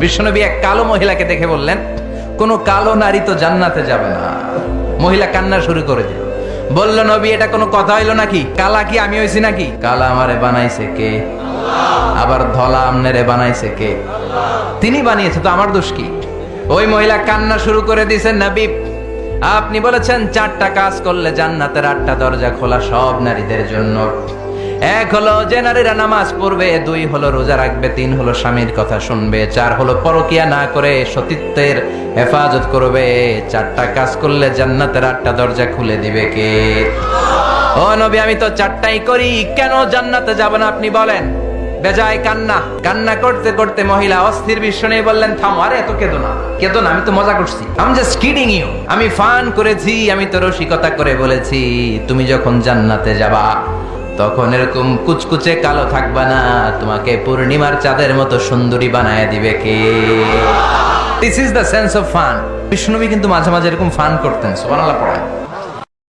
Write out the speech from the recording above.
বিশ্বনবী এক কালো মহিলাকে দেখে বললেন, কোনো কালো নারী তো জান্নাতে যাবে না। মহিলা কান্না শুরু করে দিল। বলল, নবী, এটা কোনো কথা হইল নাকি? কালা কি আমি হইছি নাকি? কালা আমারে বানাইছে কে? আবার ধলা আমনেরে বানাইছে কে? তিনি বানিয়েছে, তো আমার দোষ কি? ওই মহিলা কান্না শুরু করে দিয়েছেন নবী, আপনি বলেছেন, চারটা কাজ করলে জান্নাতের আটটা দরজা খোলা সব নারীদের জন্য। এক হলো যে নারীরা নামাজ পড়বে, দুই হলো রোজা রাখবে, তিন হলো স্বামীর কথা শুনবে, চার হলো পরকিয়া না করে সতীত্বের হেফাজত করবে, চারটা কাজ করলে জান্নাতের আটটা দরজা খুলে দিবে কে? ও নবী, আমি তো চারটাই করি, কেন জান্নাতে যাব না আপনি বলেন? বেজায় কান্না কান্না করতে করতে মহিলা অস্থির বিশ্ব নিয়ে বললেন, থাম, আরে এত কেঁদো না কেঁদো না, আমি তো মজা করছি আমি জাস্ট কিডিং ইউ আমি ফান করেছি, আমি তো রসিকতা করে বলেছি, তুমি যখন জান্নাতে যাবা তখন এরকম কুচকুচে কালো থাকবা না। তোমাকে পূর্ণিমার চাঁদের মতো সুন্দরী বানায় দিবে কে? This is the sense of fun বিষ্ণবী কিন্তু মাঝে মাঝে এরকম ফান করতেন সোবানাল্লাহ পড়ায়।